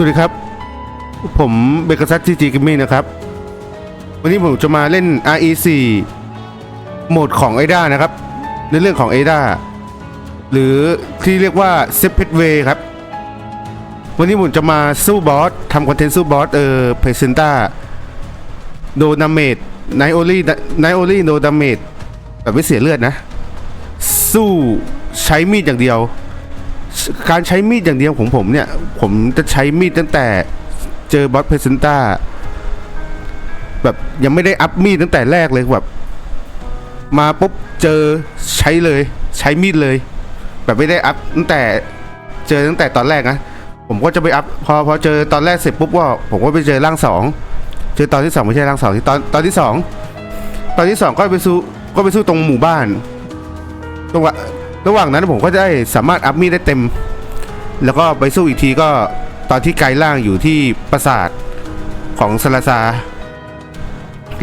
วัสดีครับ ผมเบเกอร์ซัตจีจีกิมมี่นะครับ วันนี้ผมจะมาเล่น RE4 โหมดของ ADA นะครับ ในเรื่องของ ADA หรือที่เรียกว่า s e p e t Way ครับ วันนี้ผมจะมาสู้บอสทำคอนเทนต์สู้บอสเออเพรสเซนต้าโดนาเมดไนโอลี่ไนโอลี่โนาเมดแบบไม่เสียเลือดนะ สู้ใช้มีดอย่างเดียว การใช้มีดอย่างเดียวของผมเนี่ย ผมจะใช้มีดตั้งแต่เจอบอสเพรสเซนต้าแบบยังไม่ได้อัพมีดตั้งแต่แรกเลยแบบมาปุ๊บเจอใช้เลย ใช้มีดเลย แบบไม่ได้อัพตั้งแต่เจอตั้งแต่ตอนแรกนะผมก็จะไปอัพพอพอเจอตอนแรกเสร็จปุ๊บว่าผมก็ไปเจอร่างสองเจอตอนที่สองไม่ใช่ร่างสองที่ตอนตอนที่สองตอนที่สองก็ไปสู้ก็ไปสู้ตรงหมู่บ้านตรงว่า ระหว่างนั้นผมก็ได้สามารถอัพมีดได้เต็ม แล้วก็ไปสู้อีกทีก็ตอนที่ไกลล่างอยู่ที่ปราสาทของซาลาซา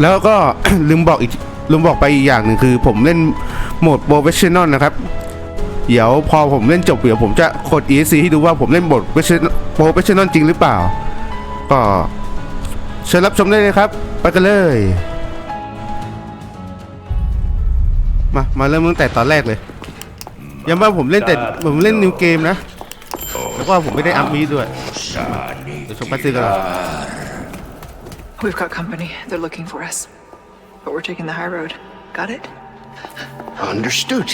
แล้วก็ลืมบอกอีกลืมบอกไปอีกอย่างหนึ่งคือ ผมเล่นโหมดโปรเฟชชั่นอลนะครับ เดี๋ยวพอผมเล่นจบเดี๋ยวผมจะกด ESC ให้ดูว่าผมเล่นบทโปรเฟชชั่นอลจริงหรือเปล่า ก็เชิญรับชมได้เลยครับ ไปกันเลย มา มาเริ่มตั้งแต่ตอนแรกเลย ย้ำว่าผมเล่นแต่ผมเล่นนิวเกมนะแล้วก็ผมไม่ได้อัพมีด้วยเดี๋ยวชมไปซื้อกันเลย We've got company. They're looking for us. But we're taking the high road. Got it? Understood.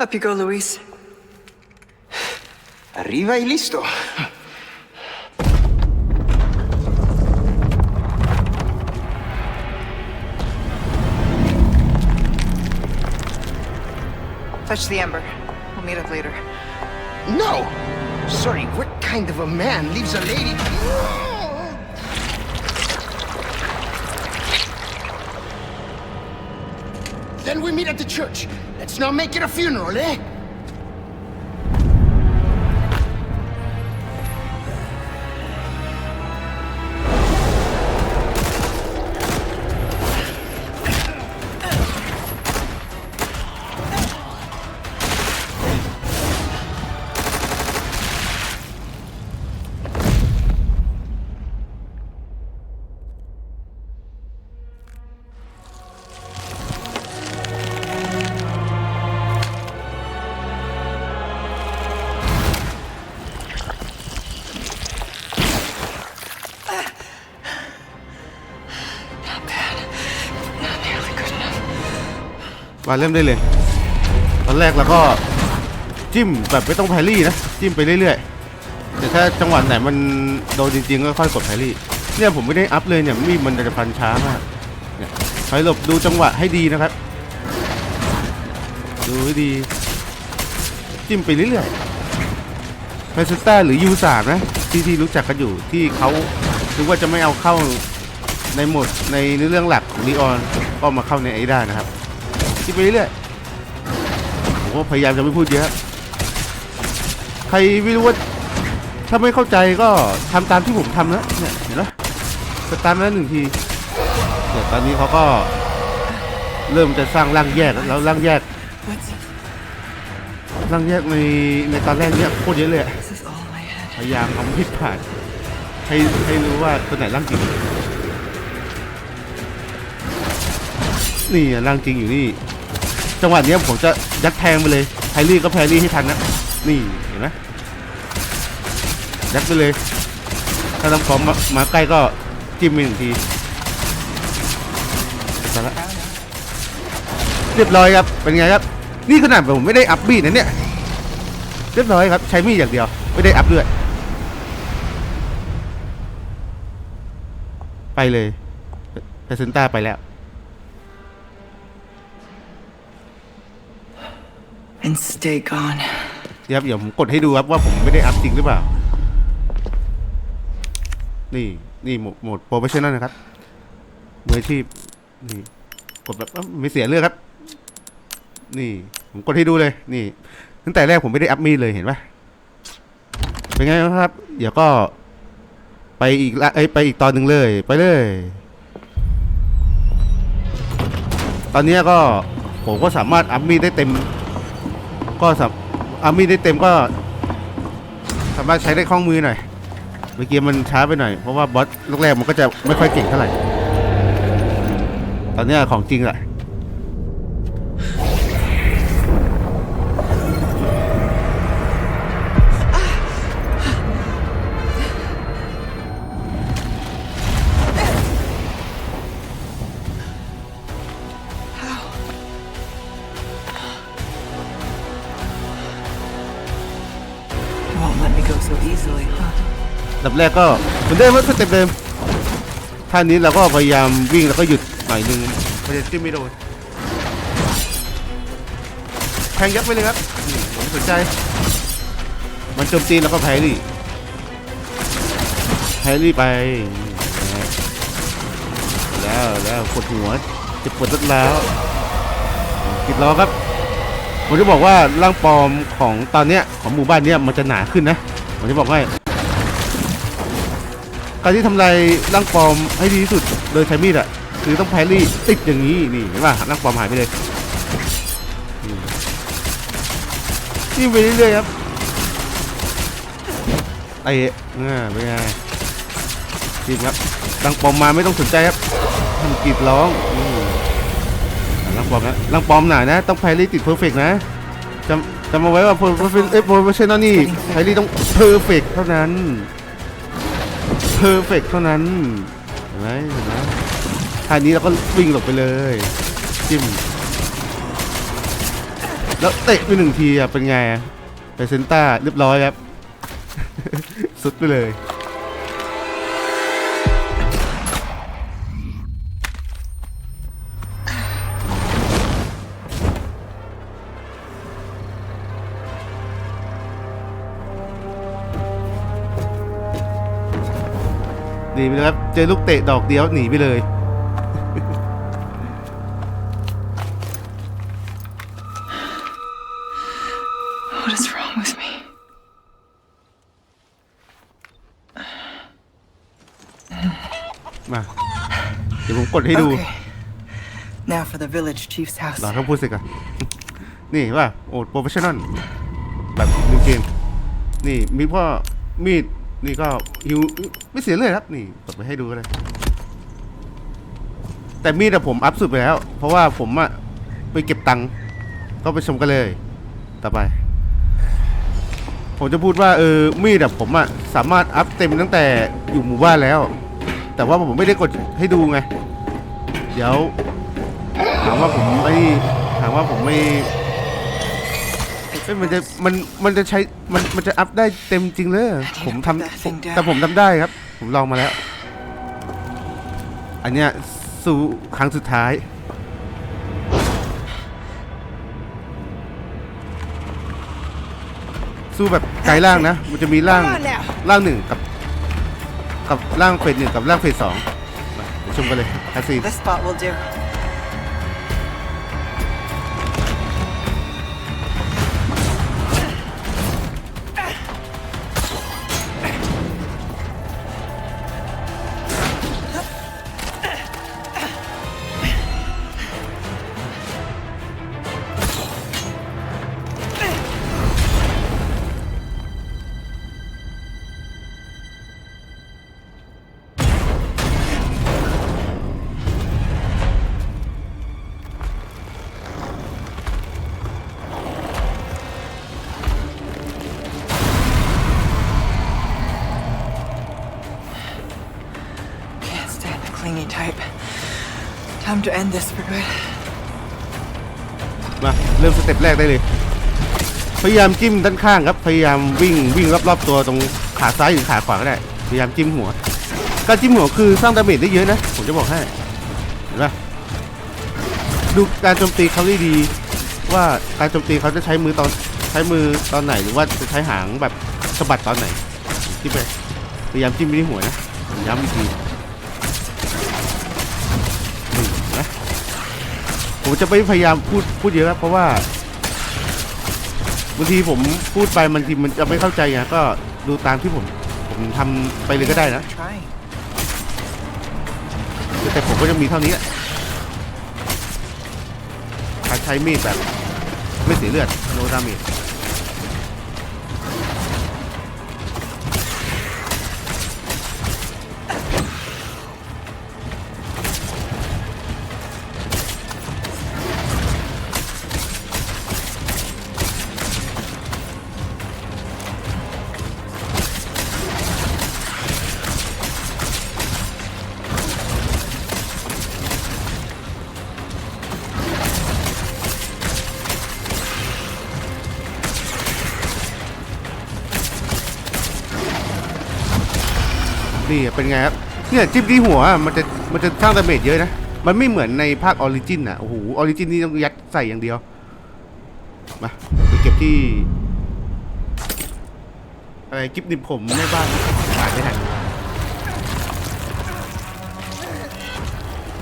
Up you go, Luis. Arriva y listo. Touch the ember. We'll meet up later. No! Sorry, what kind of a man leaves a lady? Then we meet at the church. Let's not make it a funeral, eh? มาเริ่มได้เลย ตอนแรกเราก็จิ้มแบบไม่ต้องแพรี่นะ จิ้มไปเรื่อยๆ แต่ถ้าจังหวะไหนมันโดนจริงๆ ก็ค่อยกดแพรี่ เนี่ยผมไม่ได้อัพเลยเนี่ยมีดมันจะพันช้ามากเนี่ยคอยหลบดูจังหวะให้ดีนะครับ ดูให้ดี จิ้มไปเรื่อยๆเพสต้าหรือยูสามนะที่ที่รู้จักกันอยู่ที่เขาคิดว่าจะไม่เอาเข้าในหมดในเรื่องหลักของลีออนก็มาเข้าในไอ้ได้นะครับ คิดไปเรื่อยผมก็พยายามจะไม่พูดเยอะใครไม่รู้ว่าถ้าไม่เข้าใจก็ทำตามที่ผมทำนะเนี่ยเห็นไหมสตาร์ทแล้วหนึ่งทีเนี่ยตอนนี้เขาก็เริ่มจะสร้างร่างแยกแล้วร่างแยกร่างแยกในในตอนแรกเนี่ยโคตรเยอะเลยพยายามเอาพิดผ่านให้ให้รู้ว่าตัวไหนร่างจริงนี่อะร่างจริงอยู่นี่ จังหวะนี้ผมจะยัดแทงไปเลยไพรี่ก็แพรี่ให้ทันนะ นี่เห็นไหมยัดไปเลย ถ้านำของมามาใกล้ก็จิ้มไปหนึ่งทีไปละเรียบร้อยครับ เป็นไงครับ นี่ขนาดผมไม่ได้อัพบีดนะเนี่ย เรียบร้อยครับ ใช้มีดอย่างเดียว ไม่ได้อัพด้วยไปเลยเปเซนต้าไปแล้ว And stay gone. เดี๋ยวเดี๋ยวผมกดให้ดูครับว่าผมไม่ได้อัพจริงหรือเปล่า นี่นี่โหมดโหมดโปรเฟชชั่นอลนะครับมืออาชีพนี่กดแบบเอ้าไม่เสียเลือดครับ นี่ ผมกดให้ดูเลย นี่ ตั้งแต่แรกผมไม่ได้อัพมีดเลยเห็นปะเป็นไงบ้างครับ เดี๋ยวก็ ไปอีกละเอ้ยไปอีกตอนหนึ่งเลย ไปเลย ตอนเนี้ยก็ผมก็สามารถอัพมีดได้เต็ม ก็สับอามีดได้เต็มก็ สามารถใช้ได้คล่องมือหน่อย เมื่อกี้มันช้าไปหน่อย เพราะว่าบอสแรกๆมันก็จะไม่ค่อยเก่งเท่าไหร่ ตอนเนี้ยของจริงแหละ ดับแรกก็เหมือนเดิมว่าสเต็ปเดิมท่านี้เราก็พยายามวิ่งแล้วก็หยุดหน่อยนึงพยายามจิ้มไม่โดนแทงยับไปเลยครับนี่ผมสนใจ มันโจมตีแล้วก็แพรี่แพรี่ไปแล้วแล้วปวดหัวจ็บปวดรถแล้วปิดล้อครับผมจะบอกว่าร่างปลอมของตอนเนี้ยของหมู่บ้านเนี้ยมันจะหนาขึ้นนะผมจะบอกให้ การที่ทำลายร่างปลอมให้ดีที่สุดโดยใช้มีดอะคือต้องแพรรี่ติดอย่างนี้นี่เห็นป่ะร่างปลอมหายไปเลยนี่ไปเรื่อยๆครับไอ้อ่าเป็นไงจริงครับร่างปลอมมาไม่ต้องสนใจครับทำกรีดร้องร่างปลอมนะร่างปลอมหนานะ ต้องแพรรี่ติดเพอร์เฟกนะจำจำเอาไว้ว่าเพอร์เฟกเอ้ยเพอร์เฟกชันนี่แพรรี่ต้องเพอร์เฟกเท่านั้น อร์เฟกเท่านั้นเห็นไหมเห็นไหมท่านี้เราก็วิ่งหลบไปเลยจิ้มแล้วเตะไปหนึ่งทีอะเป็นไงอะไปเซนต้าเรียบร้อยครับ สุดไปเลย หนีไปเลยครับเจอลูกเตะดอกเดียวหนีไปเลย What is wrong with me? มา เดี๋ยวผมกดให้ดู Okay. Now for the village chief's house. รอเขาพูดเสร็จก่อนนี่เห็นว่าโอ้โปรเฟชชั่นอลแบบมือเกม นี่มีพ่อมีด นี่ก็ฮิว ไม่เสียเลยครับนี่เปิดไปให้ดูเลยแต่มีดอะผมอัพสุดไปแล้ว เพราะว่าผมอะไปเก็บตังค์ก็ไปชมกันเลย ต่อไป ผมจะพูดว่าเออมีดอะผมอะสามารถอัพเต็มตั้งแต่อยู่หมู่บ้านแล้ว แต่ว่าผมไม่ได้กดให้ดูไง เดี๋ยวถามว่าผมไม่ถามว่าผมไม่เอ้ยมันจะมันมันจะใช้มันมันจะอัพได้เต็มจริงเลยผมทำผมแต่ผมทำได้ครับ ผมลองมาแล้ว อันเนี้ยสู้ครั้งสุดท้าย สู้แบบไกลล่างนะ มันจะมีล่างล่างหนึ่งกับ กับล่างเฟสหนึ่งกับล่างเฟสสองมาเดี๋ยวชมกันเลยคาซี This to end this for good. มาเริ่มสเต็ปแรกได้เลย พยายามจิ้มด้านข้างครับ พยายามวิ่งวิ่งรอบๆตัวตรงขาซ้ายหรือขาขวาก็ได้ พยายามจิ้มหัว การจิ้มหัวคือสร้างดาเมจได้เยอะนะ ผมจะบอกให้ เห็นปะดูการโจมตีเขาได้ดี ว่าการโจมตีเขาจะใช้มือตอนใช้มือตอนไหนหรือว่าจะใช้หางแบบสะบัดตอนไหนจิ้มไป พยายามจิ้มไปที่หัวนะผมย้ำอีกที ผมจะไม่พยายามพูดพูดเยอะครับเพราะว่าบางทีผมพูดไปบางทีมันจะไม่เข้าใจไงก็ดูตามที่ผมผมผมทำไปเลยก็ได้นะ Trying. แต่ผมก็จะมีเท่านี้แหละการใช้มีดแบบ ไม่เสียเลือดโนดาเม นี่เป็นไงครับ เนี่ยจิ้มที่หัวมันจะมันจะสร้างดาเมจเยอะนะ มันไม่เหมือนในภาคออริจินอะ โอ้โห ออริจินนี่ต้องยัดใส่อย่างเดียว มาไปเก็บที่อะไรกิฟต์นิบผมแม่บ้านขายไม่ทัน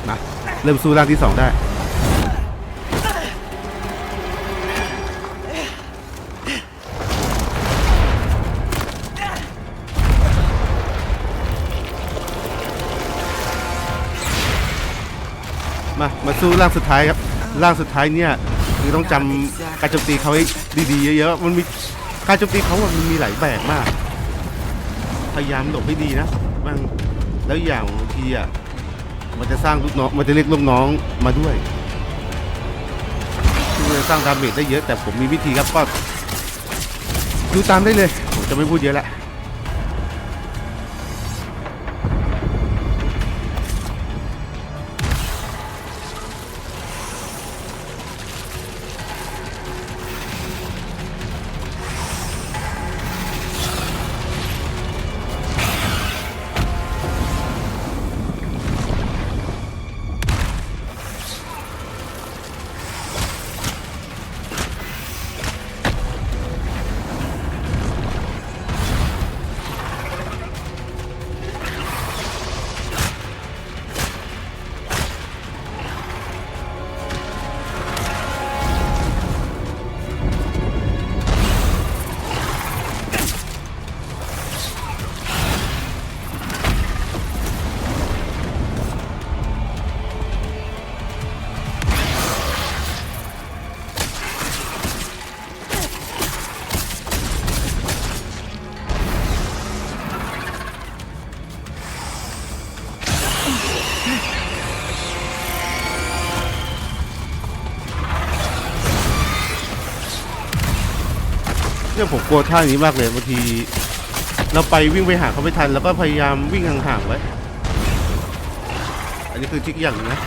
มาเริ่มสู้ร่างที่สองได้ มา มาสู้ร่างสุดท้ายครับ ร่างสุดท้ายเนี่ยคือต้องจำการโจมตีเขาให้ดีๆ เยอะๆ มันมีการโจมตีเขาอะมันมีหลายแบบมาก พยายามหลบให้ดีนะบางแล้วอย่างบางทีอะ มันจะสร้างลูกน้อง มันจะเรียกลูกน้องมาด้วยซึ่งมันจะสร้างดาเมจได้เยอะ แต่ผมมีวิธีครับก็ดูตามได้เลย ผมจะไม่พูดเยอะละ เนี่ยผมกลัวท่านี้มากเลยบางที เราไปวิ่งไปหาเขาไม่ทัน แล้วก็พยายามวิ่งห่างๆไว้ อันนี้คือทิกอย่างนะ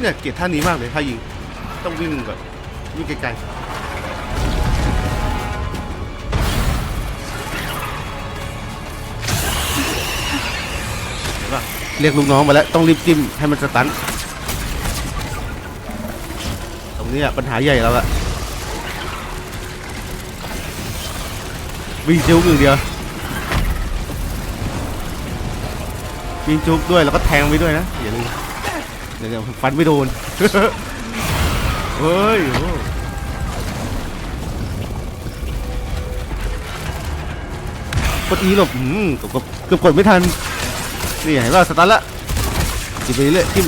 เนี่ยเกลียดท่านี้มากเลยท่ายิง ต้องวิ่งแบบวิ่งไกลๆเรียกลูกน้องมาแล้วต้องรีบจิ้มให้มันสตันตรงนี้ปัญหาใหญ่แล้วอะ วิ่งจุกอย่างเดียววิ่งจุกด้วยแล้วก็แทงไปด้วยนะอย่าลืมเดี๋ยวฟันไม่โดนเฮ้ยกดอีหลบอืมเกือบเกือบกดไม่ทันนี่เห็นว่าสตาร์ละจิ้มไปเรื่อยจิ้ม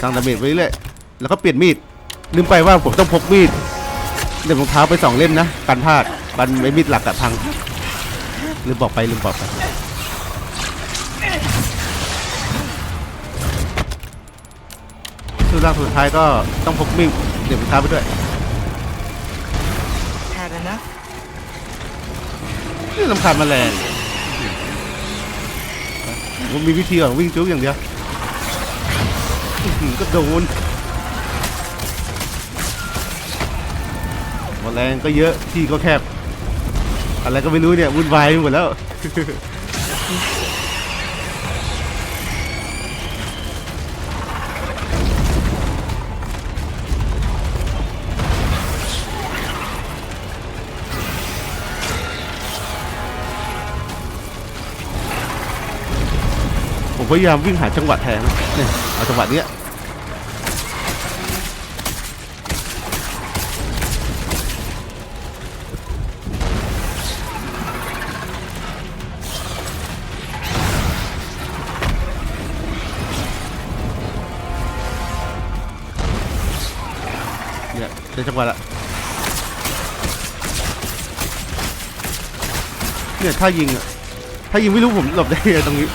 สร้างดาเมจไปเรื่อยแล้วก็เปลี่ยนมีดลืมไปว่าผมต้องพกมีดเดี๋ยวรองเท้าไปสองเล่มนะกันพลาด บันไว้มีดหลักอะพังลืมบอกไปลืมบอกไปสุดร่างสุดท้ายก็ต้องพกมีดเดี๋ยวรองเท้าไปด้วย Had enough? นี่ลำคาญแมลงผมมีวิธีของวิ่งจุกอย่างเดียวอื้อหือก็โดนแมลงก็เยอะที่ก็แคบ อะไรก็ไม่รู้เนี่ยวุ่นวายไปหมดแล้วผมพยายามวิ่งหาจังหวะแทงนะเนี่ยเอาจังหวะเนี้ย เนี่ยเดี๋ยวจังหวะละเนี่ยถ้ายิงอะถ้ายิงไม่รู้ผมหลบได้ไงตรงนี้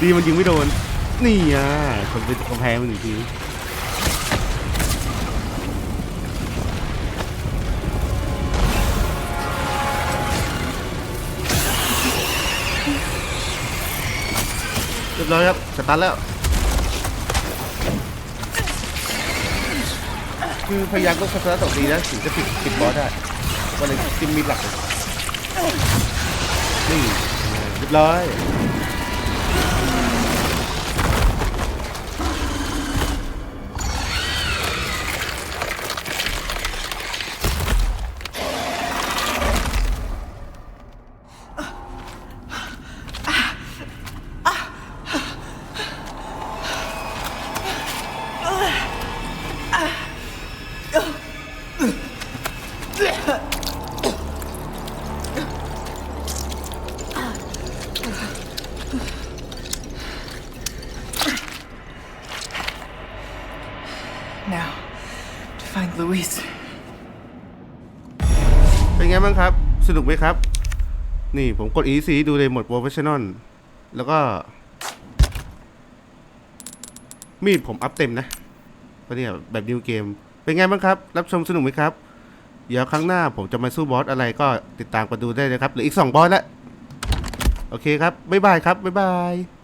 ดีมันยิงไม่โดน นี่อะชนไปกำแพงมันหนึ่งทีเรียบร้อยครับสตาร์ทแล้ว คือพยายามต้องสตาต่อดีนะถึงจะปิดปิดบอสได้ก็เลยจิ้มมีดหลักนี่เรียบร้อย กไหมครับ นี่ผมกด e ีดูเลยหมด Professional แล้วก็ มีดผมอัพเต็มนะก็เนี่ยแบบนิวเกม เป็นไงบ้างครับ รับชมสนุกไหมครับ เดี๋ยวครั้งหน้าผมจะมาสู้บอสอะไรก็ติดตามกันดูได้นะครับเหลืออีก 2 บอสละโอเคครับ บ๊ายบายครับ บ๊ายบาย